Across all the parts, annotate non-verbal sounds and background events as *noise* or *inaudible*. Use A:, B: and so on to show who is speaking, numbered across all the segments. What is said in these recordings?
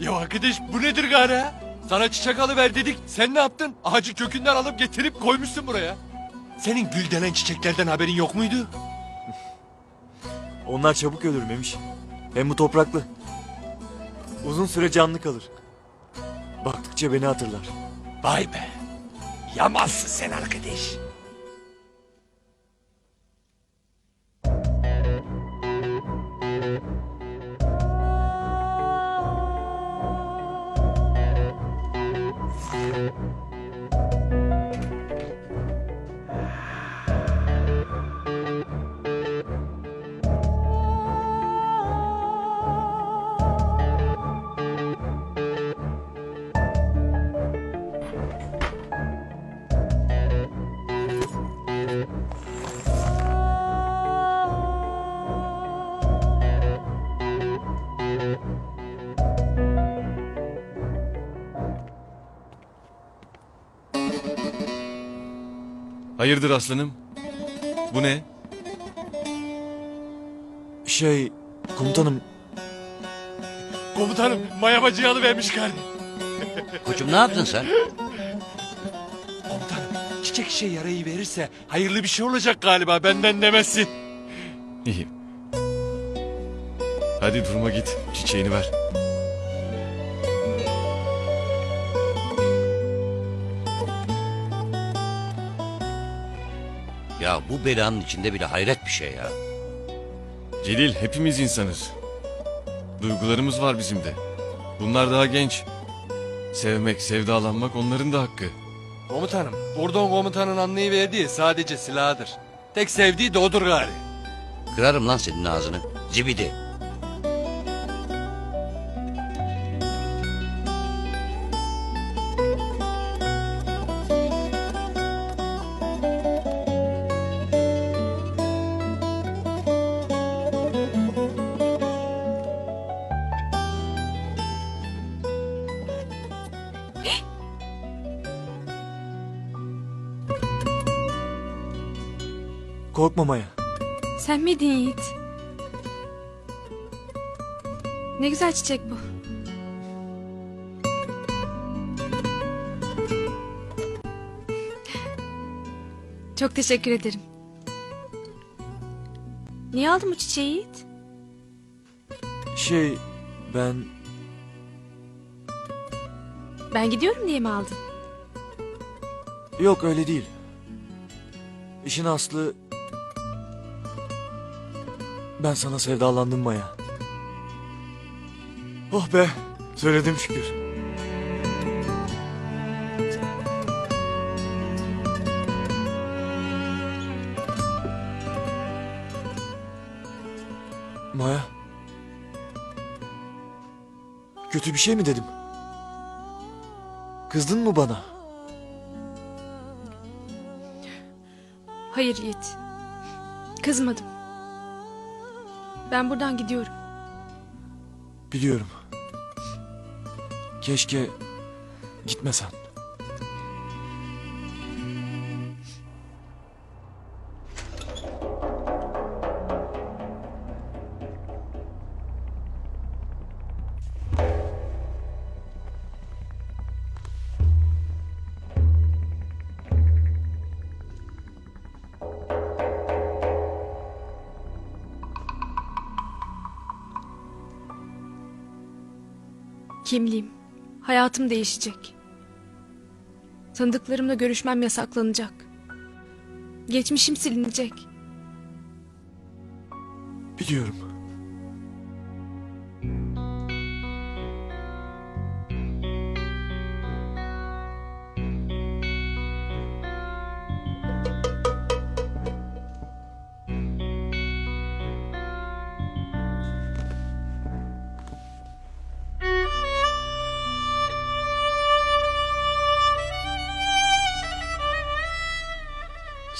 A: Ya arkadaş bu nedir gari ha? Sana çiçek alıver dedik. Sen ne yaptın? Ağacı kökünden alıp getirip koymuşsun buraya. Senin gül denen çiçeklerden haberin yok muydu? *laughs*
B: Onlar çabuk ölür Memiş. Hem bu topraklı. Uzun süre canlı kalır. Baktıkça beni hatırlar.
A: Vay be. Yamazsın sen arkadaş.
C: Hayırdır aslanım? Bu ne?
B: Şey, komutanım
A: Komutanım maya bacıyı alıvermiş gari.
D: Koçum ne yaptın sen?
A: Komutanım çiçek işe yarayı verirse hayırlı bir şey olacak galiba benden demezsin.
C: İyi. Hadi durma git. Çiçeğini ver.
D: Ya bu belanın içinde bile hayret bir şey ya.
C: Celil hepimiz insanız. Duygularımız var bizim de. Bunlar daha genç. Sevmek, sevdalanmak onların da hakkı.
A: Komutanım Kordon komutanın anlayıverdiği sadece silahıdır. Tek sevdiği de odur gari.
D: Kırarım lan senin ağzını. Zibidi.
B: Korkma Maya.
E: Sen miydin Yiğit? Ne güzel çiçek bu. Çok teşekkür ederim. Niye aldın bu çiçeği Yiğit?
B: Şey, ben
E: Ben gidiyorum diye mi aldın?
B: yok öyle değil. İşin aslı ben sana sevdalandım Maya. Oh be, söyledim şükür. Maya. Kötü bir şey mi dedim? Kızdın mı bana?
E: Hayır Yiğit. Kızmadım. Ben buradan gidiyorum.
B: Biliyorum. Keşke gitmesen.
E: Kimliğim, hayatım değişecek. Tanıdıklarımla görüşmem yasaklanacak. Geçmişim silinecek.
B: Biliyorum.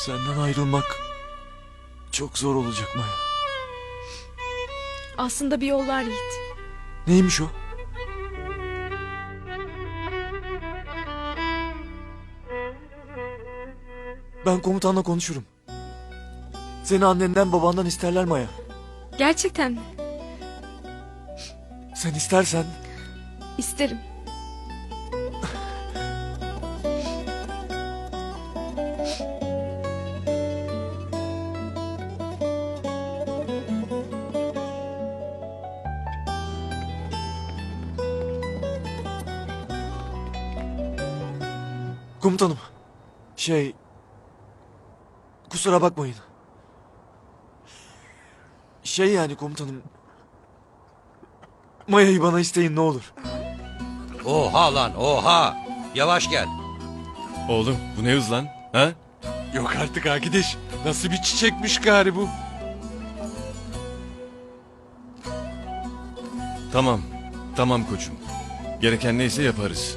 B: Senden ayrılmak çok zor olacak Maya.
E: Aslında bir yol var Yiğit.
B: Neymiş o? Ben komutanla konuşurum. Seni annenden babandan isterler Maya.
E: Gerçekten mi?
B: Sen istersen
E: İsterim.
B: Komutanım. Şey... Kusura bakmayın. Şey yani komutanım. Maya'yı bana isteyin ne olur.
D: Oha lan oha. Yavaş gel.
C: Oğlum bu ne hız lan? Ha?
A: Yok artık arkadaş. Nasıl bir çiçekmiş gari bu?
C: Tamam. Tamam koçum. Gereken neyse yaparız.